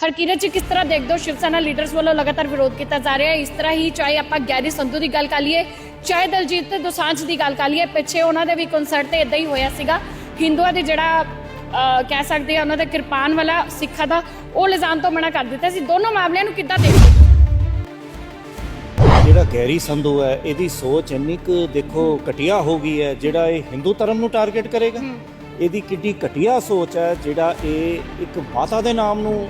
ਹਰਕੀਰਤ ਜੀ ਕਿਸ ਤਰ੍ਹਾਂ ਦੇਖਦੇ ਹੋ ਸ਼ਿਵ ਸੈਨਾ ਲੀਡਰਸ ਵੱਲੋਂ ਲਗਾਤਾਰ ਵਿਰੋਧ ਕੀਤਾ ਜਾ ਰਿਹਾ ਹੈ? ਇਸ ਤਰ੍ਹਾਂ ਹੀ ਚਾਹੇ ਆਪਾਂ ਗੈਰੀ ਸੰਧੂ ਦੀ ਗੱਲ ਕਰ ਲਈਏ ਚਾਹੇ ਦਲਜੀਤ ਤੇ ਦੋਸਾਂਝ ਦੀ ਗੱਲ ਕਰ ਲਈਏ ਪਿੱਛੇ ਉਹਨਾਂ ਦੇ ਵੀ ਕਨਸਰਟ ਤੇ ਇਦਾਂ ਹੀ ਹੋਇਆ ਸੀਗਾ। ਹਿੰਦੂਆਂ ਦੇ ਜਿਹੜਾ ਕਹਿ ਸਕਦੇ ਆ ਉਹਨਾਂ ਦੇ ਕਿਰਪਾਨ ਵਾਲਾ ਸਿੱਖਾਂ ਦਾ ਉਹ ਲਿਜਾਣ ਤੋਂ ਮਨਾ ਕਰ ਦਿੱਤਾ ਸੀ। ਦੋਨੋਂ ਮਾਮਲਿਆਂ ਨੂੰ ਕਿੱਦਾਂ ਦੇਖਦੇ ਜਿਹੜਾ ਗੈਰੀ ਸੰਧੂ ਹੈ ਇਹਦੀ ਸੋਚ ਇੰਨੀ ਕੁ ਦੇਖੋ ਘਟੀਆ ਹੋ ਗਈ ਹੈ ਜਿਹੜਾ ਇਹ ਹਿੰਦੂ ਧਰਮ ਨੂੰ ਟਾਰਗੇਟ ਕਰੇਗਾ। ਇਹਦੀ ਕਿੱਡੀ ਘਟੀਆ ਸੋਚ ਹੈ, ਜਿਹੜਾ ਇਹ ਇੱਕ ਮਾਤਾ ਦੇ ਨਾਮ ਨੂੰ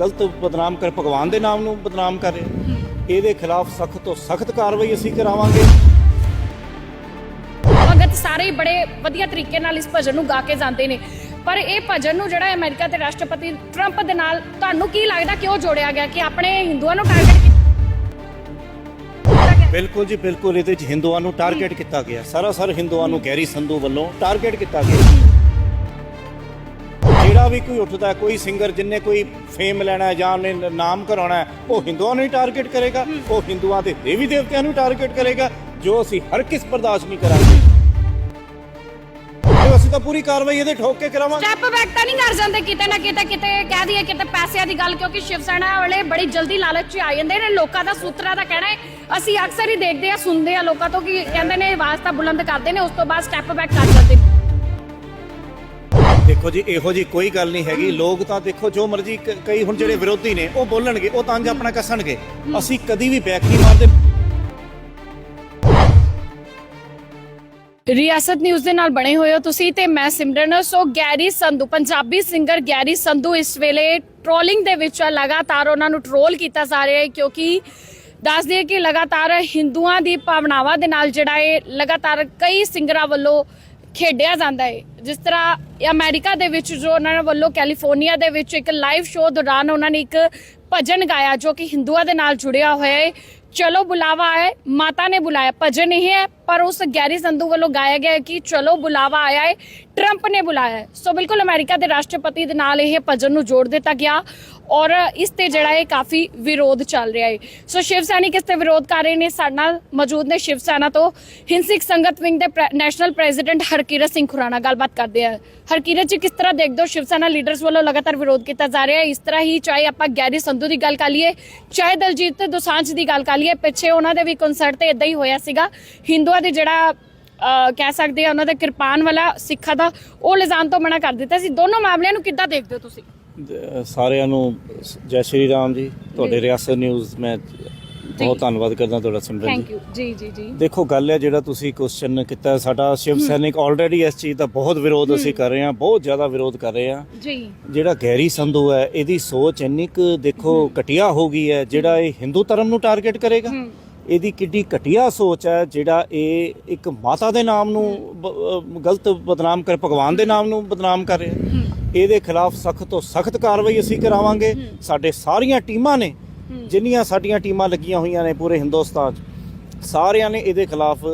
ਗਲਤ ਬਦਨਾਮ ਕਰ, ਭਗਵਾਨ ਦੇ ਨਾਮ ਨੂੰ ਬਦਨਾਮ ਕਰ ਰਿਹਾ ਇਹਦੇ ਖਿਲਾਫ ਸਖਤ ਤੋਂ ਸਖਤ ਕਾਰਵਾਈ ਅਸੀਂ ਕਰਾਵਾਂਗੇ। ਭਗਤ ਸਾਰੇ ਬੜੇ ਵਧੀਆ ਤਰੀਕੇ ਨਾਲ ਇਸ ਭਜਨ ਨੂੰ ਗਾ ਕੇ ਜਾਂਦੇ ਨੇ। ਪਰ ਇਹ ਭਜਨ ਨੂੰ ਜਿਹੜਾ ਅਮਰੀਕਾ ਦੇ ਰਾਸ਼ਟਰਪਤੀ ਟਰੰਪ ਦੇ ਨਾਲ ਤੁਹਾਨੂੰ ਕੀ ਲੱਗਦਾ ਕਿਉਂ ਜੋੜਿਆ ਗਿਆ ਕਿ ਆਪਣੇ ਹਿੰਦੂਆਂ ਨੂੰ ਟਾਰਗੇਟ ਬਿਲਕੁਲ ਜੀ, ਬਿਲਕੁਲ। ਇਹਦੇ ਚ ਹਿੰਦੂਆਂ ਨੂੰ ਟਾਰਗੇਟ ਕੀਤਾ ਗਿਆ। ਸਰਾਸਰ ਹਿੰਦੂਆਂ ਨੂੰ ਗੈਰੀ ਸੰਧੂ ਵੱਲੋਂ ਟਾਰਗੇਟ ਕੀਤਾ ਗਿਆ। ਜਿਹੜਾ ਵੀ ਕੋਈ ਉੱਠਦਾ, ਕੋਈ ਸਿੰਗਰ ਜਿੰਨੇ ਕੋਈ ਫੇਮ ਲੈਣਾ ਜਾਂ ਉਹਨੇ ਨਾਮ ਕਰਾਉਣਾ ਉਹ ਹਿੰਦੂਆਂ ਨੂੰ ਹੀ ਟਾਰਗੇਟ ਕਰੇਗਾ। ਉਹ ਹਿੰਦੂਆਂ ਦੇ ਦੇਵੀ ਦੇਵਤਿਆਂ ਨੂੰ ਟਾਰਗੇਟ ਕਰੇਗਾ, ਜੋ ਅਸੀਂ ਹਰ ਕਿਸ ਬਰਦਾਸ਼ਤ ਨਹੀਂ ਕਰਾਂਗੇ। ਅਸੀਂ ਤਾਂ ਪੂਰੀ ਕਾਰਵਾਈ ਇਹਦੇ ਠੋਕ ਕੇ ਕਰਾਵਾਂਗੇ। ਸਟੈਪ ਬੈਕ ਤਾਂ ਨਹੀਂ ਕਰ ਜਾਂਦੇ ਕਿਤੇ ਨਾ ਕਿਤੇ ਕਿਤੇ ਕਹਿ ਦਈਏ ਕਿਤੇ ਪੈਸਿਆਂ ਦੀ ਗੱਲ ਕਿਉਂਕਿ ਸ਼ਿਵ ਸੈਨਾ ਵਾਲੇ ਬੜੀ ਜਲਦੀ ਲਾਲਚ 'ਚ ਆ ਜਾਂਦੇ ਨੇ। ਲੋਕਾਂ ਦਾ ਸੂਤਰਾਂ ਦਾ ਕਹਿਣਾ ਹੈ ਅਸੀਂ ਅਕਸਰ ਹੀ ਦੇਖਦੇ ਆ ਸੁਣਦੇ ਆ ਲੋਕਾਂ ਤੋਂ ਕਿ ਕਹਿੰਦੇ ਨੇ ਆਵਾਜ਼ ਤਾਂ ਬੁਲੰਦ ਕਰਦੇ ਨੇ ਉਸ ਤੋਂ ਬਾਅਦ ਸਟੈਪ ਬੈਕ ਕਰ ਜਾਂਦੇ ਨੇ। ਦੇਖੋ ਜੀ ਇਹੋ ਜੀ ਕੋਈ ਗੱਲ ਨਹੀਂ ਹੈਗੀ। ਲੋਕ ਤਾਂ ਦੇਖੋ ਜੋ ਮਰਜ਼ੀ ਕ- ਕਈ ਹੁਣ ਜਿਹੜੇ ਵਿਰੋਧੀ ਨੇ ਉਹ ਬੋਲਣਗੇ ਉਹ ਤੰਜ ਆਪਣਾ ਕੱਸਣਗੇ। ਅਸੀਂ ਕਦੀ ਵੀ ਬੈਕ ਨਹੀਂ ਮਾਰਦੇ। ਰਿਆਸਤ ਨਿਊਜ਼ ਦੇ ਨਾਲ ਬਣੇ ਹੋਏ ਹੋ ਤੁਸੀਂ ਤੇ ਮੈਂ Simran, so Garry Sandhu, Punjabi singer Garry Sandhu ਇਸ ਵੇਲੇ ਟ੍ਰੋਲਿੰਗ ਦੇ ਵਿੱਚ ਆ। ਲਗਾਤਾਰ ਉਹਨਾਂ ਨੂੰ ਟ੍ਰੋਲ ਕੀਤਾ ਜਾ ਰਿਹਾ ਹੈ ਕਿਉਂਕਿ ਦੱਸ ਦਈਏ ਕਿ ਲਗਾਤਾਰ ਹਿੰਦੂਆਂ ਦੀ ਭਾਵਨਾਵਾਂ ਦੇ ਨਾਲ ਜਿਹੜਾ ਇਹ ਲਗਾਤਾਰ ਕਈ ਸਿੰਗਰਾਂ ਵੱਲੋਂ ਖੇਡਿਆ ਜਾਂਦਾ ਹੈ ਜਿਸ ਤਰ੍ਹਾਂ ਇਹ ਅਮਰੀਕਾ ਦੇ ਵਿੱਚ ਜੋ ਉਹਨਾਂ ਵੱਲੋਂ ਕੈਲੀਫੋਰਨੀਆ ਦੇ ਵਿੱਚ ਇੱਕ ਲਾਈਵ ਸ਼ੋਅ ਦੌਰਾਨ ਉਹਨਾਂ ਨੇ ਇੱਕ ਭਜਨ ਗਾਇਆ ਜੋ ਕਿ ਹਿੰਦੂਆਂ ਦੇ ਨਾਲ ਜੁੜਿਆ ਹੋਇਆ ਹੈ ਚਲੋ ਬੁਲਾਵਾ ਆਇਆ ਮਾਤਾ ਨੇ ਬੁਲਾਇਆ ਭਜਨ ਇਹ ਹੈ ਪਰ ਉਸ ਗੈਰੀ ਸੰਧੂ ਵੱਲੋਂ ਗਾਇਆ ਗਿਆ ਕਿ ਚਲੋ ਬੁਲਾਵਾ ਆਇਆ ਹੈ ਟਰੰਪ ਨੇ ਬੁਲਾਇਆ ਹੈ ਸੋ ਬਿਲਕੁਲ ਅਮਰੀਕਾ ਦੇ ਰਾਸ਼ਟਰਪਤੀ ਦੇ ਨਾਲ ਇਹ ਭਜਨ ਨੂੰ ਜੋੜ ਦਿੱਤਾ ਗਿਆ ਔਰ ਇਸ ਤੇ ਜਿਹੜਾ ਹੈ ਕਾਫੀ ਵਿਰੋਧ ਚੱਲ ਰਿਹਾ ਹੈ। ਸੋ ਸ਼ਿਵ ਸੈਨਿਕ ਇਸ ਤੇ ਵਿਰੋਧ ਕਰ ਰਹੇ ਨੇ। ਸਾਡੇ ਨਾਲ ਮੌਜੂਦ ਨੇ ਸ਼ਿਵ ਸੈਨਾ ਤੋਂ ਹਿੰਸਿਕ ਸੰਗਤ ਵਿੰਗ ਦੇ ਨੈਸ਼ਨਲ ਪ੍ਰੈਜ਼ੀਡੈਂਟ ਹਰਕੀਰਤ ਸਿੰਘ ਖੁਰਾਣਾ ਗੱਲਬਾਤ ਕਰਦੇ ਆ ਹਰਕੀਰਤ ਜੀ ਕਿਸ ਤਰ੍ਹਾਂ ਦੇਖਦੇ ਹੋ ਸ਼ਿਵ ਸੈਨਾ ਲੀਡਰਸ ਵੱਲੋਂ ਲਗਾਤਾਰ ਵਿਰੋਧ ਕੀਤਾ ਜਾ ਰਿਹਾ ਹੈ? ਇਸ ਤਰ੍ਹਾਂ ਹੀ ਚਾਹੇ ਆਪਾਂ ਗੈਰੀ ਸੰਧੂ ਦੀ ਗੱਲ ਕਰ ਲਈਏ ਚਾਹੇ ਦਲਜੀਤ ਦੋਸਾਂਝ ਦੀ ਗੱਲ ਕਰ ਲਈਏ ਪਿੱਛੇ ਉਹਨਾਂ ਦੇ ਵੀ ਕਨਸਰਟ ਤੇ ਇਦਾਂ ਹੀ ਹੋਇਆ ਸੀਗਾ। ਹਿੰਦੂਆਂ ਦੇ ਜਿਹੜਾ ਅਹ, ਕਹਿ ਸਕਦੇ ਆ ਉਹਨਾਂ ਦੇ ਕਿਰਪਾਨ ਵਾਲਾ ਸਿੱਖਾਂ ਦਾ ਉਹ ਲਿਜਾਣ ਤੋਂ ਮਨਾ ਕਰ ਦਿੱਤਾ ਸੀ। ਦੋਨੋਂ ਮਾਮਲਿਆਂ ਨੂੰ ਕਿੱਦਾਂ ਦੇਖਦੇ ਹੋ ਤੁਸੀਂ? ਸਾਰਿਆਂ ਨੂੰ ਜੈ ਸ਼੍ਰੀ ਰਾਮ ਜੀ ਤੁਹਾਡੇ ਰਿਆਸਤ ਨਿਊਜ਼ ਮੈਂ ਬਹੁਤ ਧੰਨਵਾਦ ਕਰਦਾ ਤੁਹਾਡਾ ਸਿਮਰਨ ਥੈਂਕ ਜੀ। ਯੂ ਜੀ ਜੀ ਜੀ। ਦੇਖੋ ਗੱਲ ਹੈ ਜਿਹੜਾ ਤੁਸੀਂ ਕੁਐਸਚਨ ਕੀਤਾ ਸਾਡਾ ਸ਼ਿਵ ਸੈਨਿਕ ਆਲਰੇਡੀ ਇਸ ਚੀਜ਼ ਦਾ ਬਹੁਤ ਵਿਰੋਧ ਅਸੀਂ ਕਰ ਰਹੇ ਹਾਂ ਬਹੁਤ ਜ਼ਿਆਦਾ ਵਿਰੋਧ ਕਰ ਰਹੇ ਹਾਂ। ਜੀ। ਜਿਹੜਾ ਗੈਰੀ ਸੰਧੂ ਹੈ ਇਹਦੀ ਸੋਚ ਇੰਨੀ ਕੁ ਦੇਖੋ ਘਟੀਆ ਹੋ ਗਈ ਹੈ ਜਿਹੜਾ ਇਹ ਹਿੰਦੂ ਧਰਮ ਨੂੰ ਟਾਰਗੇਟ ਕਰੇਗਾ। ਇਹਦੀ ਕਿੱਡੀ ਘਟੀਆ ਸੋਚ ਹੈ ਜਿਹੜਾ ਇਹ ਇੱਕ ਮਾਤਾ ਦੇ ਨਾਮ ਨੂੰ ਗਲਤ ਬਦਨਾਮ ਕਰ ਭਗਵਾਨ ਦੇ ਨਾਮ ਨੂੰ ਬਦਨਾਮ ਕਰ ਰਿਹਾ। ਇਹਦੇ ਖਿਲਾਫ ਸਖਤ ਤੋਂ ਸਖਤ ਕਾਰਵਾਈ ਅਸੀਂ ਕਰਾਵਾਂਗੇ। ਸਾਡੇ ਸਾਰੀਆਂ ਟੀਮਾਂ ਨੇ ਜਿੰਨੀਆਂ ਸਾਡੀਆਂ ਟੀਮਾਂ ਲੱਗੀਆਂ ਹੋਈਆਂ ਨੇ ਪੂਰੇ ਹਿੰਦੁਸਤਾਨ 'ਚ ਸਾਰਿਆਂ ਨੇ ਇਹਦੇ ਖਿਲਾਫ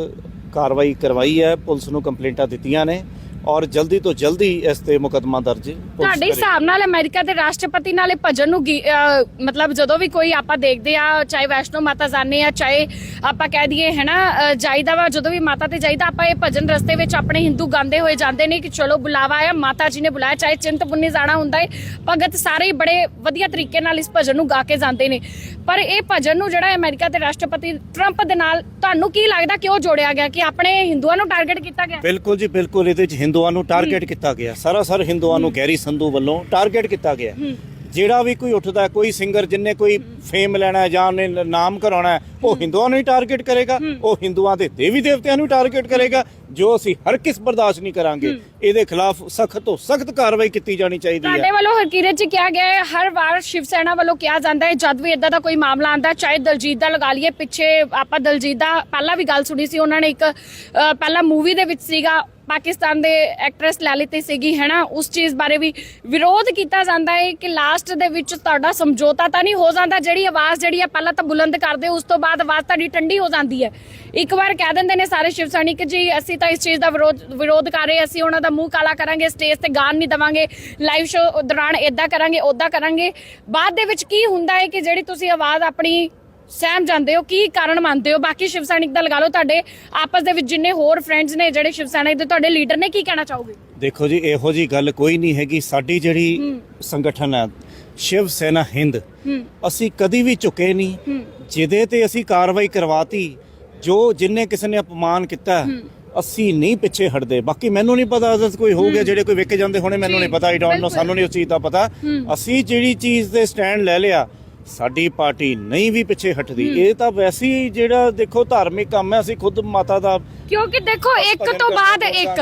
ਕਾਰਵਾਈ ਕਰਵਾਈ ਹੈ। ਪੁਲਿਸ ਨੂੰ ਕੰਪਲੇਂਟਾਂ ਦਿੱਤੀਆਂ ਨੇ। ਔਰ ਜਲਦੀ ਤੋਂ ਜਲਦੀ ਇਸ ਤੇ ਮੁਕੱਦਮਾ ਦਰਜ ਤੁਹਾਡੇ। ਹਿਸਾਬ ਨਾਲ ਅਮਰੀਕਾ ਦੇ ਰਾਸ਼ਟਰਪਤੀ ਨਾਲ ਇਹ ਭਜਨ ਨੂੰ ਮਤਲਬ ਜਦੋਂ ਵੀ ਕੋਈ ਆਪਾਂ ਦੇਖਦੇ ਆ ਚਾਹੇ ਵੈਸ਼ਨੋ ਮਾਤਾ ਜਾਣੇ ਆ ਚਾਹੇ ਆਪਾਂ ਕਹਿ ਦਈਏ ਹੈਨਾ ਜਾਈਦਾ ਵਾ ਜਦੋਂ ਵੀ ਮਾਤਾ ਤੇ ਜਾਈਦਾ ਆਪਾਂ ਇਹ ਭਜਨ ਰਸਤੇ ਵਿੱਚ ਆਪਣੇ ਹਿੰਦੂ ਗਾਉਂਦੇ ਹੋਏ ਜਾਂਦੇ ਨੇ ਕਿ ਚਲੋ ਬੁਲਾਵਾ ਆਇਆ ਮਾਤਾ ਜੀ ਨੇ ਬੁਲਾਇਆ ਚਾਹੇ ਚਿੰਤਪੁਰਨੀ ਜਾਣਾ ਹੁੰਦਾ ਹੈ ਭਗਤ ਸਾਰੇ ਬੜੇ ਵਧੀਆ ਤਰੀਕੇ ਨਾਲ ਇਸ ਭਜਨ ਨੂੰ ਗਾ ਕੇ ਜਾਂਦੇ ਨੇ ਪਰ ਇਹ ਭਜਨ ਨੂੰ ਜਿਹੜਾ ਅਮਰੀਕਾ ਦੇ ਰਾਸ਼ਟਰਪਤੀ ਟਰੰਪ ਦੇ ਨਾਲ ਤੁਹਾਨੂੰ ਕੀ ਲੱਗਦਾ ਕਿਉਂ ਜੋੜਿਆ ਗਿਆ ਕਿ ਆਪਣੇ ਹਿੰਦੂਆਂ ਨੂੰ ਟਾਰਗੇਟ ਕੀਤਾ ਗਿਆ ਬਿਲਕੁਲ ਜੀ ਬਿਲਕੁਲ ਇਹਦੇ ਚ ਹਿੰਦੂਆਂ ਨੂੰ ਟਾਰਗੇਟ ਕੀਤਾ ਗਿਆ। ਸਰਾਸਰ ਹਿੰਦੂਆਂ ਨੂੰ ਗੈਰੀ ਸੰਧੂ ਵੱਲੋਂ ਟਾਰਗੇਟ ਕੀਤਾ ਗਿਆ। ਜਿਹੜਾ ਵੀ ਕੋਈ ਉੱਠਦਾ ਕੋਈ ਸਿੰਗਰ ਜਿੰਨੇ ਕੋਈ ਫੇਮ ਲੈਣਾ ਜਾਂ ਉਹਨੇ ਨਾਮ ਕਰਾਉਣਾ ਉਹ ਹਿੰਦੂਆਂ ਨੂੰ ਹੀ ਟਾਰਗੇਟ ਕਰੇਗਾ। ਉਹ ਹਿੰਦੂਆਂ ਦੇ ਦੇਵੀ ਦੇਵਤਿਆਂ ਨੂੰ ਟਾਰਗੇਟ ਕਰੇਗਾ ਜੋ ਅਸੀਂ ਹਰ ਕਿਸ ਬਰਦਾਸ਼ਤ ਨਹੀਂ ਕਰਾਂਗੇ। ਇਹਦੇ ਖਿਲਾਫ ਸਖਤ ਤੋਂ ਸਖਤ ਕਾਰਵਾਈ ਕੀਤੀ ਜਾਣੀ ਚਾਹੀਦੀ ਹੈ। ਵੱਲੋਂ ਹਰਕੀਰਤ ਚ ਕਿਹਾ ਗਿਆ ਹੈ ਹਰ ਵਾਰ ਸ਼ਿਵ ਸੈਨਾ ਵੱਲੋਂ ਕਿਹਾ ਜਾਂਦਾ ਹੈ ਜਦ ਵੀ ਇਦਾਂ ਦਾ ਕੋਈ ਮਾਮਲਾ ਆਂਦਾ ਚਾਹੇ ਦਲਜੀਤ ਦਾ ਲਗਾ ਲਈਏ ਪਿੱਛੇ ਆਪਾਂ ਦਲਜੀਤ ਦਾ ਪਹਿਲਾਂ ਵੀ ਗੱਲ ਸੁਣੀ ਸੀ ਉਹਨਾਂ ਨੇ ਇੱਕ ਪਹਿਲਾਂ ਮੂਵੀ ਦੇ ਵਿੱਚ ਸੀਗਾ ਪਾਕਿਸਤਾਨ ਦੇ ਐਕਟਰੈਸ ਲਲਿਤ ਸੀਗੀ, ਹੈਨਾ? ਉਸ ਚੀਜ਼ ਬਾਰੇ ਵੀ ਵਿਰੋਧ ਕੀਤਾ ਜਾਂਦਾ ਹੈ ਕਿ ਲਾਸਟ ਦੇ ਵਿੱਚ ਤੁਹਾਡਾ ਸਮਝੌਤਾ ਤਾਂ ਨਹੀਂ ਹੋ ਜਾਂਦਾ, ਜਿਹੜੀ ਆਵਾਜ਼ ਜਿਹੜੀ ਹੈ ਪਹਿਲਾਂ ਤਾਂ ਬੁਲੰਦ ਕਰਦੇ, ਉਸ ਤੋਂ ਬਾਅਦ ਆਵਾਜ਼ ਤੁਹਾਡੀ ਠੰਡੀ ਹੋ ਜਾਂਦੀ ਹੈ। ਇੱਕ ਵਾਰ ਕਹਿ ਦਿੰਦੇ ਨੇ ਸਾਰੇ ਸ਼ਿਵ ਸੈਨਿਕ ਜੀ, ਅਸੀਂ ਤਾਂ ਇਸ ਚੀਜ਼ ਦਾ ਵਿਰੋਧ ਵਿਰੋਧ ਕਰ ਰਹੇ ਅਸੀਂ ਉਹਨਾਂ ਦਾ ਮੂੰਹ ਕਾਲਾ ਕਰਾਂਗੇ ਸਟੇਜ ਤੇ ਗਾਣ ਨਹੀਂ ਦਵਾਂਗੇ ਲਾਈਵ ਸ਼ੋਅ ਦੌਰਾਨ ਇਦਾਂ ਕਰਾਂਗੇ ਉਦਾਂ ਕਰਾਂਗੇ। ਬਾਅਦ ਦੇ ਵਿੱਚ ਕੀ ਹੁੰਦਾ ਹੈ ਕਿ ਜਿਹੜੀ ਤੁਸੀਂ ਆਵਾਜ਼ ਆਪਣੀ ਸਹਿਮ ਜਾਂਦੇ ਹੋ ਕੀ ਕਾਰਨ ਮੰਨਦੇ ਹੋ? ਬਾਕੀ ਸ਼ਿਵ ਸੈਨਿਕ ਦਾ ਲਗਾ ਲਓ ਤੁਹਾਡੇ ਆਪਸ ਦੇ ਵਿੱਚ ਜਿੰਨੇ ਹੋਰ ਫਰੈਂਡਸ ਨੇ ਜਿਹੜੇ ਸ਼ਿਵ ਸੈਨਿਕ ਦੇ ਤੁਹਾਡੇ ਲੀਡਰ ਨੇ ਕੀ ਕਹਿਣਾ ਚਾਹੋਗੇ? ਦੇਖੋ ਜੀ ਇਹੋ ਜੀ ਗੱਲ ਕੋਈ ਨਹੀਂ ਹੈਗੀ। ਸਾਡੀ ਜਿਹੜੀ ਸੰਗਠਨ ਹੈ ਸ਼ਿਵ ਸੈਨਾ ਹਿੰਦ ਅਸੀਂ ਕਦੀ ਵੀ ਝੁਕੇ ਨਹੀਂ। ਜਿਹਦੇ ਤੇ ਅਸੀਂ ਕਾਰਵਾਈ ਕਰਵਾਤੀ ਜੋ ਜਿੰਨੇ ਕਿਸੇ ਨੇ ਅਪਮਾਨ ਕੀਤਾ ਅਸੀਂ ਨਹੀਂ ਪਿੱਛੇ ਹਟਦੇ। ਬਾਕੀ ਮੈਨੂੰ ਨਹੀਂ ਪਤਾ ਅਦਰ ਕੋਈ ਹੋਊਗਾ ਜਿਹੜੇ ਕੋਈ ਵਿਕ ਜਾਂਦੇ ਹੋਣੇ ਮੈਨੂੰ ਨਹੀਂ ਪਤਾ। I don't know. ਸਾਨੂੰ ਨਹੀਂ ਉਸ ਚੀਜ਼ ਦਾ ਪਤਾ। ਅਸੀਂ ਜਿਹੜੀ ਚੀਜ਼ ਤੇ ਸਟੈਂਡ ਲੈ ਲਿਆ ਸਾਡੀ ਪਾਰਟੀ ਨਹੀਂ ਵੀ ਪਿੱਛੇ ਹਟਦੀ। ਇਹ ਤਾਂ ਵੈਸੇ ਹੀ ਜਿਹੜਾ ਦੇਖੋ ਧਾਰਮਿਕ ਕੰਮ ਹੈ ਅਸੀਂ ਖੁਦ ਮਾਤਾ ਦਾ ਕਿਉਂਕਿ ਦੇਖੋ ਇੱਕ ਤੋਂ ਬਾਅਦ ਇੱਕ।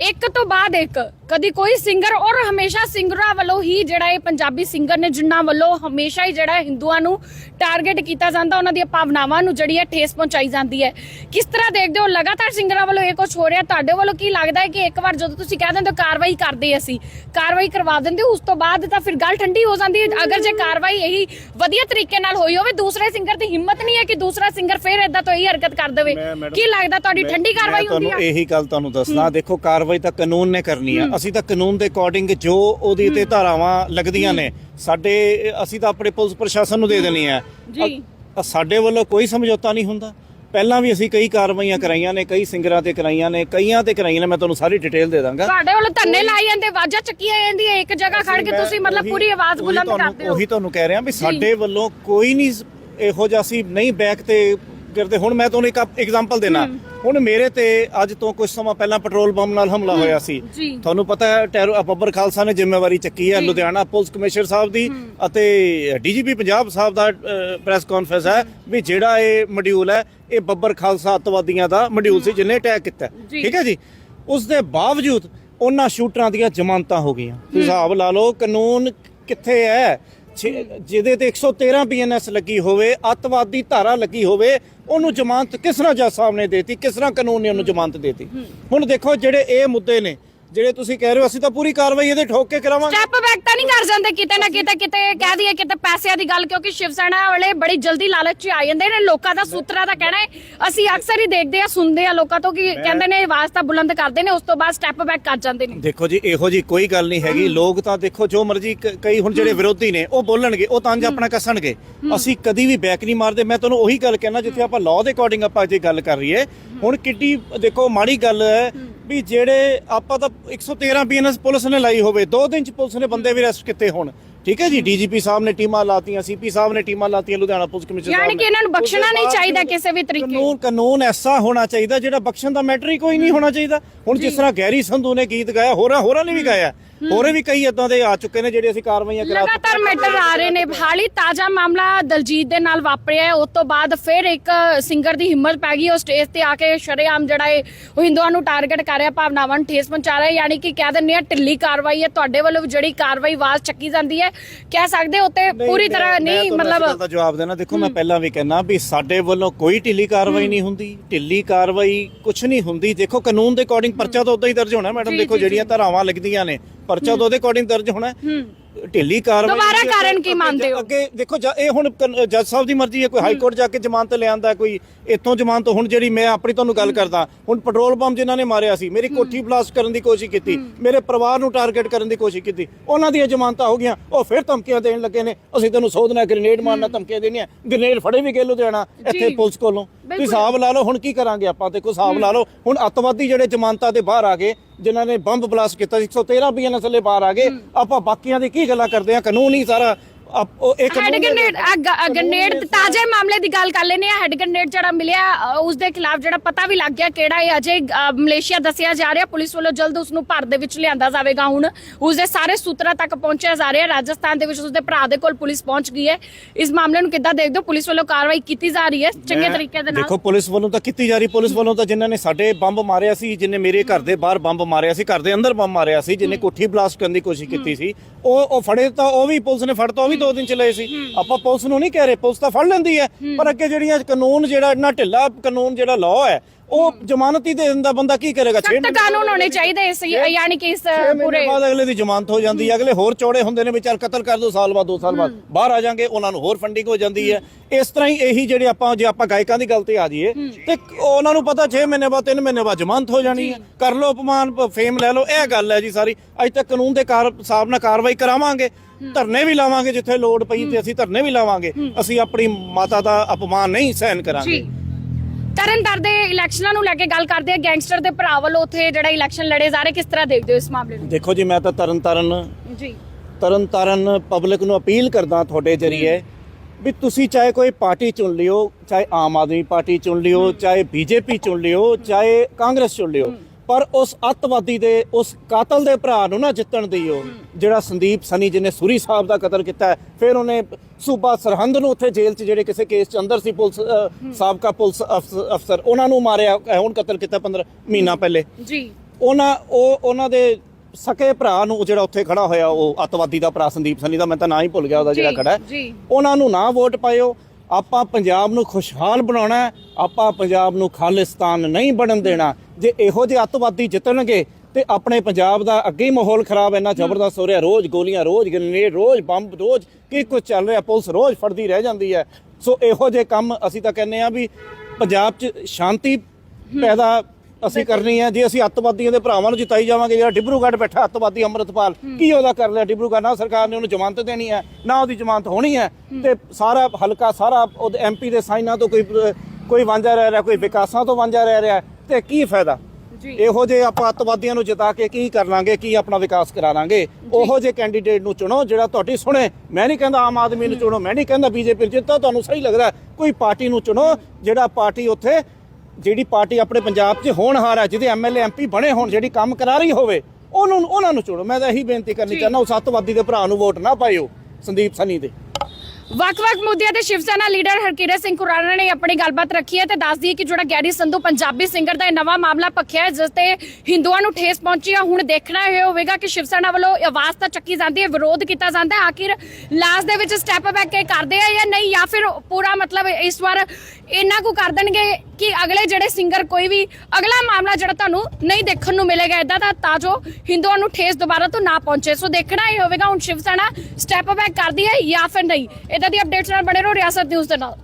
ਇੱਕ ਤੋਂ ਬਾਅਦ ਇੱਕ। ਕਦੀ ਕੋਈ ਸਿੰਗਰ ਔਰ ਹਮੇਸ਼ਾ ਸਿੰਗਰਾਂ ਵੱਲੋਂ ਹੀ ਜਿਹੜਾ ਇਹ ਪੰਜਾਬੀ ਸਿੰਗਰ ਨੇ ਜਿਨ੍ਹਾਂ ਵੱਲੋਂ ਹਮੇਸ਼ਾ ਹੀ ਜਿਹੜਾ ਹਿੰਦੂਆਂ ਨੂੰ ਟਾਰਗੇਟ ਕੀਤਾ ਜਾਂਦਾ ਉਹਨਾਂ ਦੀਆਂ ਭਾਵਨਾਵਾਂ ਨੂੰ ਜਿਹੜੀ ਹੈ ਠੇਸ ਪਹੁੰਚਾਈ ਜਾਂਦੀ ਹੈ। ਕਿਸ ਤਰ੍ਹਾਂ ਦੇਖਦੇ ਹੋ? ਲਗਾਤਾਰ ਸਿੰਗਰਾਂ ਵੱਲੋਂ ਇਹ ਕੁਝ ਹੋ ਰਿਹਾ। ਤੁਹਾਡੇ ਵੱਲੋਂ ਕੀ ਲੱਗਦਾ ਹੈ ਕਿ ਇੱਕ ਵਾਰ ਜਦੋਂ ਤੁਸੀਂ ਕਹਿ ਦਿੰਦੇ ਹੋ ਕਾਰਵਾਈ ਕਰਦੇ ਅਸੀਂ ਕਾਰਵਾਈ ਕਰਵਾ ਦਿੰਦੇ ਹੋ, ਉਸ ਤੋਂ ਬਾਅਦ ਤਾਂ ਫਿਰ ਗੱਲ ਠੰਡੀ ਹੋ ਜਾਂਦੀ ਹੈ। ਅਗਰ ਜੇ ਕਾਰਵਾਈ ਇਹੀ ਵਧੀਆ ਤਰੀਕੇ ਨਾਲ ਹੋਈ ਹੋਵੇ ਦੂਸਰੇ ਸਿੰਗਰ ਦੀ ਹਿੰਮਤ ਨਹੀਂ ਹੈ ਕਿ ਦੂਸਰਾ ਸਿੰਗਰ ਫਿਰ ਇਦਾਂ ਤੋਂ ਇਹੀ ਹਰਕਤ ਕਰ ਦੇਵੇ। ਕੀ ਲੱਗਦਾ ਤੁਹਾਡੀ ਠੰਡੀ ਕਾਰਵਾਈ ਹੁੰਦੀ ਤੁਹਾਨੂੰ ਹੈ ਇਹੀ ਗੱਲ ਤੁਹਾਨੂੰ ਦੱਸਣਾ ਦੇਖੋ ਕਾਰਵਾਈ ਤਾਂ ਕਾਨੂੰਨ ਨੇ ਕਰਨੀ ਆ। ਅਸੀਂ ਤਾਂ ਕਾਨੂੰਨ ਦੇ ਅਕੋਰਡਿੰਗ ਜੋ ਉਹਦੀ ਤੇ ਧਾਰਾਵਾਂ ਲੱਗਦੀਆਂ ਨੇ ਸਾਡੇ ਅਸੀਂ ਤਾਂ ਆਪਣੇ ਪੁਲਿਸ ਪ੍ਰਸ਼ਾਸਨ ਨੂੰ ਦੇ ਦੇਣੀ ਜੀ। ਅ- ਸਾਡੇ ਵੱਲੋਂ ਕੋਈ ਸਮਝੌਤਾ ਨਹੀਂ ਹੁੰਦਾ। ਪਹਿਲਾਂ ਵੀ ਅਸੀਂ ਕਈ ਕਾਰਵਾਈਆਂ ਕਰਾਈਆਂ ਨੇ ਕਈ ਸਿੰਗਰਾਂ ਤੇ ਕਰਾਈਆਂ ਨੇ ਕਈਆਂ ਤੇ ਕਰਾਈਆਂ ਨੇ ਮੈਂ ਤੁਹਾਨੂੰ ਸਾਰੀ ਡਿਟੇਲ ਦੇ ਦਾਂਗਾ। ਤੁਹਾਡੇ ਵੱਲੋਂ ਧੰਨੇ ਲਾਈ ਜਾਂਦੇ ਵਾਜਾ ਚੱਕੀਆਂ ਜਾਂਦੀਆਂ ਇੱਕ ਜਗ੍ਹਾ ਖੜ ਕੇ ਤੁਸੀਂ ਮਤਲਬ ਪੂਰੀ ਆਵਾਜ਼ ਬੁਲੰਦ ਕਰਦੇ ਹੋ। ਉਹੀ ਤੁਹਾਨੂੰ ਕਹਿ ਰਿਹਾ ਵੀ ਸਾਡੇ ਵੱਲੋਂ ਕੋਈ ਨਹੀਂ ਇਹੋ ਜਿਹਾ ਸੀ ਨਹੀਂ ਬੈਕ ਤੇ ਕਰਦੇ ਹੁਣ ਮੈਂ ਤੁਹਾਨੂੰ ਇੱਕ ਐਗਜ਼ਾਮਪਲ ਦੇਣਾ। ਹੁਣ ਮੇਰੇ ਤੇ ਅੱਜ ਤੋਂ ਕੁਝ ਸਮਾਂ ਪਹਿਲਾਂ ਪੈਟਰੋਲ ਬੰਬ ਨਾਲ ਹਮਲਾ ਹੋਇਆ ਸੀ। ਤੁਹਾਨੂੰ ਪਤਾ ਹੈ ਟੈਰੋ ਬੱਬਰ ਖਾਲਸਾ ਨੇ ਜ਼ਿੰਮੇਵਾਰੀ ਚੱਕੀ ਹੈ ਲੁਧਿਆਣਾ ਪੁਲਿਸ ਕਮਿਸ਼ਨਰ ਸਾਹਿਬ ਦੀ ਅਤੇ ਡੀਜੀਪੀ ਪੰਜਾਬ ਸਾਹਿਬ ਦਾ ਪ੍ਰੈਸ ਕਾਨਫਰੰਸ ਹੈ ਵੀ ਜਿਹੜਾ ਇਹ ਮੋਡਿਊਲ ਹੈ ਇਹ ਬੱਬਰ ਖਾਲਸਾ ਅੱਤਵਾਦੀਆਂ ਦਾ ਮੋਡਿਊਲ ਸੀ ਜਿਹਨੇ ਅਟੈਕ ਕੀਤਾ। ਠੀਕ ਹੈ ਜੀ? ਉਸ ਦੇ ਬਾਵਜੂਦ ਉਹਨਾਂ ਸ਼ੂਟਰਾਂ ਦੀਆਂ ਜ਼ਮਾਨਤਾਂ ਹੋ ਗਈਆਂ। ਹਿਸਾਬ ਲਾ ਲਓ ਕਾਨੂੰਨ ਕਿੱਥੇ ਹੈ? ਜਿਹਦੇ ਤੇ 113 ਬੀਐਨਐਸ ਲੱਗੀ ਹੋਵੇ ਅੱਤਵਾਦੀ ਧਾਰਾ ਲੱਗੀ ਹੋਵੇ ਉਹਨੂੰ ਜ਼ਮਾਨਤ ਕਿਸ ਤਰ੍ਹਾਂ ਜੱਜ ਸਾਹਿਬ ਨੇ ਦੇਤੀ? ਕਿਸ ਤਰ੍ਹਾਂ ਕਾਨੂੰਨ ਨੇ ਉਹਨੂੰ ਜ਼ਮਾਨਤ ਦੇਤੀ? ਹੁਣ ਦੇਖੋ ਜਿਹੜੇ ਇਹ ਮੁੱਦੇ ਨੇ ਜਿਹੜੇ ਤੁਸੀਂ ਕਹਿ ਰਹੇ ਹੋ ਅਸੀਂ ਤਾਂ ਪੂਰੀ ਕਾਰਵਾਈ ਇਹਦੇ ਠੋਕ ਕੇ ਕਰਾਵਾਂਗੇ। ਸਟੈਪ ਬੈਕ ਤਾਂ ਨਹੀਂ ਕਰ ਜਾਂਦੇ ਕਿਤੇ ਨਾ ਕਿਤੇ ਕਿਤੇ ਕਹਿ ਦਈਏ ਕਿਤੇ ਪੈਸਿਆਂ ਦੀ ਗੱਲ ਕਿਉਂਕਿ ਸ਼ਿਵ ਸੈਨਾ ਵਾਲੇ ਬੜੀ ਜਲਦੀ ਲਾਲਚ 'ਚ ਆ ਜਾਂਦੇ ਨੇ। ਲੋਕਾਂ ਦਾ ਸੂਤਰਾ ਦਾ ਕਹਿਣਾ ਹੈ ਅਸੀਂ ਅਕਸਰ ਹੀ ਦੇਖਦੇ ਆ ਸੁਣਦੇ ਆ ਲੋਕਾਂ ਤੋਂ ਕਿ ਕਹਿੰਦੇ ਨੇ ਆਵਾਜ਼ ਤਾਂ ਬੁਲੰਦ ਕਰਦੇ ਨੇ ਉਸ ਤੋਂ ਬਾਅਦ ਸਟੈਪ ਬੈਕ ਕਰ ਜਾਂਦੇ ਨੇ। ਦੇਖੋ ਜੀ ਇਹੋ ਜੀ ਕੋਈ ਗੱਲ ਨਹੀਂ ਹੈਗੀ। ਲੋਕ ਤਾਂ ਦੇਖੋ ਜੋ ਮਰਜ਼ੀ ਕ- ਕਈ ਹੁਣ ਜਿਹੜੇ ਵਿਰੋਧੀ ਨੇ ਉਹ ਬੋਲਣਗੇ ਉਹ ਤੰਜ ਆਪਣਾ ਕੱਸਣਗੇ। ਅਸੀਂ ਕਦੀ ਵੀ ਬੈਕ ਨਹੀਂ ਮਾਰਦੇ। ਮੈਂ ਤੁਹਾਨੂੰ ਉਹੀ ਗੱਲ ਕਹਿਣਾ ਜਿੱਥੇ ਆਪਾਂ ਲਾਅ ਦੇ ਅਕੋਰਡਿੰਗ ਆਪਾਂ ਜੇ ਗੱਲ ਕਰ ਰਹੀਏ ਹੁਣ ਕਿੱਡੀ ਦੇਖੋ ਮਾੜੀ ਗੱਲ ਹੈ। ਵੀ ਜਿਹੜੇ ਆਪਾਂ ਤਾਂ 113 ਬੀਐਨਐਸ ਪੁਲਿਸ ਨੇ ਲਾਈ ਹੋਵੇ ਦੋ ਦਿਨ ਚ ਪੁਲਿਸ ਨੇ ਬੰਦੇ ਵੀ ਅਰੈਸਟ ਕੀਤੇ ਹੋਣ। ਠੀਕ ਹੈ ਜੀ? ਡੀਜੀਪੀ ਸਾਹਿਬ ਨੇ ਟੀਮਾਂ ਲਾਤੀਆਂ ਸੀਪੀ ਸਾਹਿਬ ਨੇ ਟੀਮਾਂ ਲਾਤੀਆਂ ਲੁਧਿਆਣਾ ਪੁਲਿਸ ਕਮਿਸ਼ਨਰ ਸਾਹਿਬ ਯਾਨੀ ਕਿ। ਇਹਨਾਂ ਨੂੰ ਬਖਸ਼ਣਾ ਨਹੀਂ ਚਾਹੀਦਾ ਕਿਸੇ ਵੀ ਤਰੀਕੇ। ਕਾਨੂੰਨ ਕਾਨੂੰਨ ਐਸਾ ਹੋਣਾ ਚਾਹੀਦਾ ਜਿਹੜਾ ਬਖਸ਼ਣ ਦਾ ਮੈਟਰ ਹੀ ਕੋਈ ਨਹੀਂ ਹੋਣਾ ਚਾਹੀਦਾ। ਹੁਣ ਜਿਸ ਤਰ੍ਹਾਂ ਗੈਰੀ ਸੰਧੂ ਨੇ ਗੀਤ ਗਾਇਆ ਹੋਰਾਂ ਹੋਰਾਂ ਨੇ ਵੀ ਗਾਇਆ। ਹੋਰੇ ਵੀ ਕਈ ਇਦਾਂ ਦੇ ਆ ਚੁੱਕੇ ਨੇ ਜਿਹੜੇ ਅਸੀਂ ਕਾਰਵਾਈਆਂ ਕਰਾ ਲਗਾਤਾਰ ਮੈਟਰ ਆ ਰਹੇ ਨੇ। ਹਾਲ ਤਾਜ਼ਾ ਮਾਮਲਾ ਦਲਜੀਤ ਦੇ ਨਾਲ ਵਾਪਰਿਆ ਹੈ। ਉਸ ਤੋਂ ਬਾਅਦ ਫਿਰ ਇੱਕ ਸਿੰਗਰ ਦੀ ਹਿੰਮਤ ਪੈ ਗਈ। ਉਹ ਸਟੇਜ ਤੇ ਆ ਕੇ ਸ਼ਰੇਆਮ ਜਿਹੜਾ ਹੈ ਉਹ ਹਿੰਦੂਆਂ ਨੂੰ ਟਾਰਗੇਟ ਕਰ ਰਿਹਾ ਭਾਵਨਾਵਾਂ ਨੂੰ ਠੇਸ ਪਹੁੰਚਾ ਰਿਹਾ। ਯਾਨੀ ਕਿ ਕਹਿ ਦਿੰਦੇ ਆ ਢਿੱਲੀ ਕਾਰਵਾਈ ਹੈ। ਤੁਹਾਡੇ ਵੱਲੋਂ ਵੀ ਜਿਹੜੀ ਕਾਰਵਾਈ ਆਵਾਜ਼ ਚੱਕੀ ਜਾਂਦੀ ਹੈ ਕਹਿ ਸਕਦੇ ਹੋ ਤੇ ਨਹੀਂ, ਪੂਰੀ ਤਰ੍ਹਾਂ ਨਹੀਂ ਮਤਲਬ ਦਾ ਜਵਾਬ ਦੇਣਾ। ਦੇਖੋ ਮੈਂ ਪਹਿਲਾਂ ਵੀ ਕਹਿਣਾ ਵੀ ਸਾਡੇ ਵੱਲੋਂ ਕੋਈ ਢਿੱਲੀ ਕਾਰਵਾਈ ਨਹੀਂ ਹੁੰਦੀ। ਢਿੱਲੀ ਕਾਰਵਾਈ ਕੁਝ ਨਹੀਂ ਹੁੰਦੀ। ਦੇਖੋ ਕਾਨੂੰਨ ਦੇ ਅਕੋਰਡਿੰਗ ਪਰਚਾ ਤਾਂ ਉਦਾਂ ਹੀ ਦਰਜ ਹੋਣਾ ਮੈਡਮ। ਦੇਖੋ ਜਿਹੜੀਆਂ ਧਾਰਾਵਾਂ ਲੱਗਦੀਆਂ ਨੇ ਪਰਚਾ ਤਾਂ ਉਹਦੇ ਅਕੋਰਡਿੰਗ ਦਰਜ ਹੋਣਾ ਹੂੰ। ਢਿੱਲੀ ਕਾਰਵਾਈ ਦੁਬਾਰਾ ਕਾਰਨ ਕੀ ਮੰਨਦੇ ਹੋ? ਅੱਗੇ ਦੇਖੋ ਜ- ਇਹ ਹੁਣ ਕਨ- ਜੱਜ ਸਾਹਿਬ ਦੀ ਮਰਜ਼ੀ ਹੈ ਕੋਈ ਹਾਈ ਕੋਰਟ ਜਾ ਕੇ ਜ਼ਮਾਨਤ ਲਿਆਂਦਾ ਕੋਈ ਇੱਥੋਂ ਜ਼ਮਾਨਤ ਹੁਣ ਜਿਹੜੀ ਮੈਂ ਆਪਣੀ ਤੁਹਾਨੂੰ ਗੱਲ ਕਰਦਾ ਹੁਣ ਪੈਟਰੋਲ ਪੰਪ ਜਿਨ੍ਹਾਂ ਨੇ ਮਾਰਿਆ ਸੀ ਮੇਰੀ ਕੋਠੀ ਬਲਾਸਟ ਕਰਨ ਦੀ ਕੋਸ਼ਿਸ਼ ਕੀਤੀ ਮੇਰੇ ਪਰਿਵਾਰ ਨੂੰ ਟਾਰਗੇਟ ਕਰਨ ਦੀ ਕੋਸ਼ਿਸ਼ ਕੀਤੀ ਉਹਨਾਂ ਦੀਆਂ ਜ਼ਮਾਨਤਾਂ ਹੋ ਗਈਆਂ ਉਹ ਫਿਰ ਧਮਕੀਆਂ ਦੇਣ ਲੱਗੇ ਨੇ ਅਸੀਂ ਤੈਨੂੰ ਸੋਧਣਾ ਗ੍ਰੇਨੇਡ ਮਾਰਨਾ ਧਮਕੀਆਂ ਦੇਣੀਆਂ ਗ੍ਰੇਨੇਡ ਫੜੇ ਵੀ ਗਏ ਲੁਧਿਆਣਾ ਇੱਥੇ ਪੁਲਿਸ ਕੋਲੋਂ। ਤੁਸੀਂ ਹਿਸਾਬ ਲਾ ਲਓ ਹੁਣ ਕੀ ਕਰਾਂਗੇ ਆਪਾਂ ਦੇਖੋ ਹਿਸਾਬ ਲਾ ਲਓ ਹੁਣ ਅੱਤਵਾਦੀ ਜਿਹੜੇ ਜ਼ਮਾਨਤਾਂ ਦੇ ਬਾਹਰ ਆ ਗਏ ਜਿਨ੍ਹਾਂ ਨੇ ਬੰਬ ਬਲਾਸਟ ਕੀਤਾ ਸੀ 113 ਬੀਐਨਐਸ ਥੱਲੇ ਬਾਹਰ ਆ ਗਏ। ਆਪਾਂ ਬਾਕੀਆਂ ਦੀ ਕੀ ਗੱਲਾਂ ਕਰਦੇ ਆ? ਕਾਨੂੰਨ ਹੀ ਸਾਰਾ ਆਪ- ਉਹ ਇੱਕ ਹੈਡ ਗ੍ਰੇਨੇਡ ਗ੍ਰੇਨੇਡ ਤਾਜ਼ੇ ਮਾਮਲੇ ਦੀ ਗੱਲ ਕਰ ਲੈਨੇ ਆ ਹੈਡ ਗ੍ਰੇਨੇਡ ਜਿਹੜਾ ਮਿਲਿਆ ਅ, ਉਸ ਦੇ ਖਿਲਾਫ ਜਿਹੜਾ ਪਤਾ ਵੀ ਲੱਗ ਗਿਆ ਕਿਹੜਾ ਹੈ ਅਜੇ ਅ, ਮਲੇਸ਼ੀਆ ਦੱਸਿਆ ਜਾ ਰਿਹਾ। ਪੁਲਿਸ ਵੱਲੋਂ ਜਲਦ ਉਸ ਨੂੰ ਭਾਰਤ ਦੇ ਵਿੱਚ ਲਿਆਂਦਾ ਜਾਵੇਗਾ। ਹੁਣ ਉਸ ਦੇ ਸਾਰੇ ਸੂਤਰਾਂ ਤੱਕ ਪਹੁੰਚਿਆ ਜਾ ਰਿਹਾ। ਰਾਜਸਥਾਨ ਦੇ ਵਿੱਚ ਉਸ ਦੇ ਭਰਾ ਦੇ ਕੋਲ ਪੁਲਿਸ ਪਹੁੰਚ ਗਈ ਹੈ। ਇਸ ਮਾਮਲੇ ਨੂੰ ਕਿੱਦਾਂ ਦੇਖਦੇ ਹੋ? ਪੁਲਿਸ ਵੱਲੋਂ ਕਾਰਵਾਈ ਕੀਤੀ ਜਾ ਰਹੀ ਹੈ? ਚੰਗੇ ਮੈਂ- ਤਰੀਕੇ ਦੇ ਨਾਲ। ਦੇਖੋ ਪੁਲਿਸ ਵੱਲੋਂ ਤਾਂ ਕੀਤੀ ਜਾ ਰਹੀ। ਪੁਲਿਸ ਵੱਲੋਂ ਤਾਂ ਜਿਨ੍ਹਾਂ ਨੇ ਸਾਡੇ ਬੰਬ ਮਾਰਿਆ ਸੀ ਜਿਨੇ ਮੇਰੇ ਘਰ ਦੇ ਬਾਹਰ ਬੰਬ ਮਾਰਿਆ ਸੀ ਘਰ ਦੇ ਅੰਦਰ ਬੰਬ ਮਾਰਿਆ ਸੀ ਜਿਨੇ ਕੋਠੀ ਬਲਾਸਟ ਕਰਨ ਦੀ ਕੋਸ਼ਿਸ਼ ਕੀਤੀ ਸੀ ਉਹ ਉਹ ਫੜੇ ਤਾਂ ਉਹ ਵੀ ਪੁਲਿਸ ਨੇ ਫੜ ਤਾਂ ਉਹ ਵੀ ਦੋ ਦਿਨ ਚ ਲਏ ਸੀ। ਆਪਾਂ ਪੁਲਿਸ ਨੂੰ ਨਹੀਂ ਕਹਿ ਰਹੇ ਪੁਲਿਸ ਤਾਂ ਫੜ ਲੈਂਦੀ ਹੈ। ਪਰ ਅੱਗੇ ਜਿਹੜੀਆਂ ਕਾਨੂੰਨ ਜਿਹੜਾ ਇੰਨਾ ਢਿੱਲਾ ਕਾਨੂੰਨ ਜਿਹੜਾ ਲਾਅ ਹੈ ਉਹ ਜ਼ਮਾਨਤ ਹੀ ਦੇ ਦਿੰਦਾ ਬੰਦਾ ਕੀ ਕਰੇਗਾ? ਛੇ ਸਖਤ ਕਾਨੂੰਨ ਹੋਣੇ ਚਾਹੀਦੇ ਇਸ ਯਾਨੀ ਕਿ ਇਸ ਪੂਰੇ ਬਾਅਦ ਅਗਲੇ ਦੀ ਜ਼ਮਾਨਤ ਹੋ ਜਾਂਦੀ ਹੈ। ਅਗਲੇ ਹੋਰ ਚੌੜੇ ਹੁੰਦੇ ਨੇ ਵਿਚਾਰ ਕਤਲ ਕਰ ਦੋ ਸਾਲ ਬਾਅਦ ਦੋ ਸਾਲ ਬਾਅਦ। ਬਾਹਰ ਆ ਜਾਣਗੇ ਉਹਨਾਂ ਨੂੰ ਹੋਰ ਫੰਡਿੰਗ ਹੋ ਜਾਂਦੀ ਹੈ। ਇਸ ਤਰ੍ਹਾਂ ਹੀ ਇਹੀ ਜਿਹੜੇ ਆਪਾਂ ਜੇ ਆਪਾਂ ਗਾਇਕਾਂ ਦੀ ਗੱਲ ਤੇ ਆ ਜਾਈਏ ਤੇ ਉਹਨਾਂ ਨੂੰ ਪਤਾ 6 ਮਹੀਨੇ ਬਾਅਦ 3 ਮਹੀਨੇ ਬਾਅਦ ਜ਼ਮਾਨਤ ਹੋ ਜਾਣੀ ਹੈ। ਕਰ ਲਓ ਅਪਮਾਨ ਫੇਮ ਲੈ ਲਓ ਇਹ ਗੱਲ ਹੈ ਜੀ ਸਾਰੀ। ਅੱਜ ਤੱਕ ਕਾਨੂੰਨ ਦੇ ਕਾਰ ਹਿਸਾਬ ਨਾਲ ਕਾਰਵਾਈ ਕਰਾਵਾਂਗੇ। ਧਰਨੇ ਵੀ ਲਾਵਾਂਗੇ ਜਿੱਥੇ ਲੋੜ ਪਈ ਤੇ ਅਸੀਂ ਧਰਨੇ ਵੀ ਲਾਵਾਂਗੇ। ਅਸੀਂ ਆਪਣੀ ਮਾਤਾ ਦਾ ਅਪਮਾਨ ਨਹੀਂ ਸਹਿਨ ਕਰਾਂਗੇ। ਜੀ। ਤਰਨਤਾਰਨ ਦੇ ਇਲੈਕਸ਼ਨਾਂ ਨੂੰ ਲੈ ਕੇ ਗੱਲ ਕਰਦੇ ਆ ਗੈਂਗਸਟਰ ਦੇ ਭਰਾ ਵੱਲੋਂ ਉੱਥੇ ਜਿਹੜਾ ਇਲੈਕਸ਼ਨ ਲੜੇ ਜਾ ਰਹੇ ਕਿਸ ਤਰ੍ਹਾਂ ਦੇਖਦੇ ਹੋ ਇਸ ਮਾਮਲੇ ਨੂੰ? ਦੇਖੋ ਜੀ ਮੈਂ ਤਾਂ ਤਰਨ ਤਾਰਨ ਜੀ। ਤਰਨ ਤਾਰਨ ਪਬਲਿਕ ਨੂੰ ਅਪੀਲ ਕਰਦਾ ਤੁਹਾਡੇ ਜਰੀਏ ਵੀ ਤੁਸੀਂ ਚਾਹੇ ਕੋਈ ਪਾਰਟੀ ਚੁਣ ਲਿਓ ਚਾਹੇ ਆਮ ਆਦਮੀ ਪਾਰਟੀ ਚੁਣ ਲਿਓ ਚਾਹੇ ਬੀਜੇਪੀ ਚੁਣ ਲਿਓ ਚਾਹੇ ਕਾਂਗਰਸ ਚੁਣ ਲਿਓ। ਪਰ ਉਸ ਅੱਤਵਾਦੀ ਦੇ ਉਸ ਕਾਤਲ ਦੇ ਭਰਾ ਨੂੰ ਨਾ ਜਿੱਤਣ ਦਿਓ ਜਿਹੜਾ ਸੰਦੀਪ ਸਨੀ ਜਿਹਨੇ ਸੂਰੀ ਸਾਹਿਬ ਦਾ ਕਤਲ ਕੀਤਾ ਫਿਰ ਉਹਨੇ ਸੂਬਾ ਸਰਹੰਦ ਨੂੰ ਉੱਥੇ ਜੇਲ੍ਹ 'ਚ ਜਿਹੜੇ ਕਿਸੇ ਕੇਸ 'ਚ ਅੰਦਰ ਸੀ ਪੁਲਿਸ ਸਾਬਕਾ ਪੁਲਿਸ ਅਫਸ- ਅਫਸਰ ਉਹਨਾਂ ਨੂੰ ਮਾਰਿਆ ਹੁਣ ਕਤਲ ਕੀਤਾ 15 ਮਹੀਨਾ ਪਹਿਲੇ। ਜੀ। ਉਹਨਾਂ ਉਹ ਉਹਨਾਂ ਦੇ ਸਕੇ ਭਰਾ ਨੂੰ ਜਿਹੜਾ ਉੱਥੇ ਖੜਾ ਹੋਇਆ ਉਹ ਅੱਤਵਾਦੀ ਦਾ ਭਰਾ ਸੰਦੀਪ ਸਨੀ ਦਾ ਮੈਂ ਤਾਂ ਨਾਂ ਹੀ ਭੁੱਲ ਗਿਆ ਉਹਦਾ ਜਿਹੜਾ ਖੜਾ। ਉਹਨਾਂ ਨੂੰ ਨਾ ਵੋਟ ਪਾਇਓ ਆਪਾਂ ਪੰਜਾਬ ਨੂੰ ਖੁਸ਼ਹਾਲ ਬਣਾਉਣਾ ਆਪਾਂ ਪੰਜਾਬ ਨੂੰ ਖਾਲਿਸਤਾਨ ਨਹੀਂ ਬਣਨ ਦੇਣਾ। ਜੇ ਇਹੋ ਜਿਹੇ ਅੱਤਵਾਦੀ ਜਿੱਤਣਗੇ ਤੇ ਆਪਣੇ ਪੰਜਾਬ ਦਾ ਅੱਗੇ ਹੀ ਮਾਹੌਲ ਖਰਾਬ ਇੰਨਾ ਜ਼ਬਰਦਸਤ ਹੋ ਰਿਹਾ ਰੋਜ਼ ਗੋਲੀਆਂ ਰੋਜ਼ ਗ੍ਰਨੇਡ ਰੋਜ਼ ਬੰਬ ਰੋਜ਼ ਕੀ ਕੁਝ ਚੱਲ ਰਿਹਾ ਪੁਲਿਸ ਰੋਜ਼ ਫੜਦੀ ਰਹਿ ਜਾਂਦੀ ਹੈ। ਸੋ ਇਹੋ ਜਿਹੇ ਕੰਮ ਅਸੀਂ ਤਾਂ ਕਹਿੰਦੇ ਆ ਵੀ ਪੰਜਾਬ 'ਚ ਸ਼ਾਂਤੀ ਪੈਦਾ ਅਸੀਂ ਕਰਨੀ ਹੈ। ਜੇ ਅਸੀਂ ਅੱਤਵਾਦੀਆਂ ਦੇ ਭਰਾਵਾਂ ਨੂੰ ਜਿਤਾਈ ਜਾਵਾਂਗੇ ਜਿਹੜਾ ਡਿਬਰੂਗੜ੍ਹ ਬੈਠਾ ਅੱਤਵਾਦੀ ਅੰਮ੍ਰਿਤਪਾਲ ਕੀ ਉਹਦਾ ਕਰ ਲਿਆ ਡਿਬਰੂਗੜ੍ਹ? ਨਾ ਸਰਕਾਰ ਨੇ ਉਹਨੂੰ ਜ਼ਮਾਨਤ ਦੇਣੀ ਹੈ ਨਾ ਉਹਦੀ ਜ਼ਮਾਨਤ ਹੋਣੀ ਹੈ ਤੇ ਸਾਰਾ ਹਲਕਾ ਸਾਰਾ ਉਹਦੇ ਐਮਪੀ ਦੇ ਸਾਈਨਾਂ ਤੋਂ ਕੋਈ ਕੋਈ ਵਾਂਝਾ ਰਹਿ ਰਿਹਾ ਕੋਈ ਵਿਕਾਸਾਂ ਤੋਂ ਵਾਂਝਾ ਰਹਿ ਰਿਹਾ ਤੇ ਕੀ ਫਾਇਦਾ? ਜੀ। ਇਹੋ ਜਿਹੇ ਆਪਾਂ ਅੱਤਵਾਦੀਆਂ ਨੂੰ ਜਿਤਾ ਕੇ ਕੀ ਕਰ ਲਾਂਗੇ ਕੀ ਆਪਣਾ ਵਿਕਾਸ ਕਰਾ ਲਾਂਗੇ? ਉਹੋ ਜਿਹੇ ਕੈਂਡੀਡੇਟ ਨੂੰ ਚੁਣੋ ਜਿਹੜਾ ਤੁਹਾਡੀ ਸੁਣੇ। ਮੈਂ ਨਹੀਂ ਕਹਿੰਦਾ ਆਮ ਆਦਮੀ ਨੂੰ ਚੁਣੋ ਮੈਂ ਨਹੀਂ ਕਹਿੰਦਾ ਬੀਜੇਪੀ ਜਿੱਤਾ ਤੁਹਾਨੂੰ ਸਹੀ ਲੱਗਦਾ ਕੋਈ ਪਾਰਟੀ ਨੂੰ ਚੁਣੋ ਜਿਹੜਾ ਪਾਰਟੀ ਉੱਥੇ ਜਿਹੜੀ ਪਾਰਟੀ ਆਪਣੇ ਪੰਜਾਬ 'ਚ ਹੋਣਹਾਰ ਹੈ ਜਿਹਦੇ ਐਮਐਲਏ ਐਮਪੀ ਬਣੇ ਹੋਣ ਜਿਹੜੀ ਕੰਮ ਕਰਾ ਰਹੀ ਹੋਵੇ ਉਹਨੂੰ ਉਹਨਾਂ ਨੂੰ ਚੁਣੋ। ਮੈਂ ਤਾਂ ਇਹੀ ਬੇਨਤੀ ਕਰਨੀ ਜੀ। ਚਾਹੁੰਦਾ ਉਸ ਅੱਤਵਾਦੀ ਦੇ ਭਰਾ ਨੂੰ ਵੋਟ ਨਾ ਪਾਇਓ ਸੰਦੀਪ ਸਨੀ ਦੇ। ਵੱਖ-ਵੱਖ ਮੁੱਦਿਆਂ ਤੇ ਸ਼ਿਵ ਸੈਨਾ ਲੀਡਰ ਹਰਕੀਰਤ ਸਿੰਘ ਖੁਰਾਣਾ ਨੇ ਆਪਣੀ ਗੱਲਬਾਤ ਰੱਖੀ ਹੈ ਤੇ ਦੱਸਦੀ ਹੈ ਕਿ ਜਿਹੜਾ ਗੈਰੀ ਸੰਧੂ ਪੰਜਾਬੀ ਸਿੰਗਰ ਦਾ ਇਹ ਨਵਾਂ ਮਾਮਲਾ ਪੱਖਿਆ ਹੈ, ਜਿਸ ਤੇ ਹਿੰਦੂਆਂ ਨੂੰ ਠੇਸ ਪਹੁੰਚੀ ਹੈ। ਹੁਣ ਦੇਖਣਾ ਇਹ ਹੋਵੇਗਾ ਕਿ ਸ਼ਿਵ ਸੈਨਾ ਵੱਲੋਂ ਆਵਾਜ਼ ਤਾਂ ਚੱਕੀ ਜਾਂਦੀ ਹੈ, ਵਿਰੋਧ ਕੀਤਾ ਜਾਂਦਾ ਹੈ। ਆਖਿਰ ਲਾਸਟ ਦੇ ਵਿੱਚ ਸਟੈਪ ਬੈਕ ਕਰਦੇ ਆ ਜਾਂ ਨਹੀਂ, ਜਾਂ ਫਿਰ ਪੂਰਾ ਮਤਲਬ ਇਸ ਵਾਰ ਇੰਨਾ ਕੁ ਕਰ ਦੇਣਗੇ ਕਿ ਅਗਲੇ ਜਿਹੜੇ ਸਿੰਗਰ ਕੋਈ ਵੀ, ਅਗਲਾ ਮਾਮਲਾ ਜਿਹੜਾ ਤੁਹਾਨੂੰ ਨਹੀਂ ਦੇਖਣ ਨੂੰ ਮਿਲੇਗਾ ਇਦਾਂ ਦਾ, ਤਾਂ ਜੋ ਹਿੰਦੂਆਂ ਨੂੰ ਠੇਸ ਦੁਬਾਰਾ ਤੋਂ ਨਾ ਪਹੁੰਚੇ। ਸੋ ਦੇਖਣਾ ਇਹ ਹੋਵੇਗਾ, ਹੁਣ ਸ਼ਿਵ ਸੈਨਾ ਸਟੈਪ ਬੈਕ ਕਰਦੀ ਹੈ ਜਾਂ ਫਿਰ ਨਹੀਂ। ਇਦਾਂ ਦੀ ਅਪਡੇਟਸ ਨਾਲ ਬਣੇ ਰਹੋ ਰਿਆਸਤ ਨਿਊਜ਼ ਦੇ ਨਾਲ।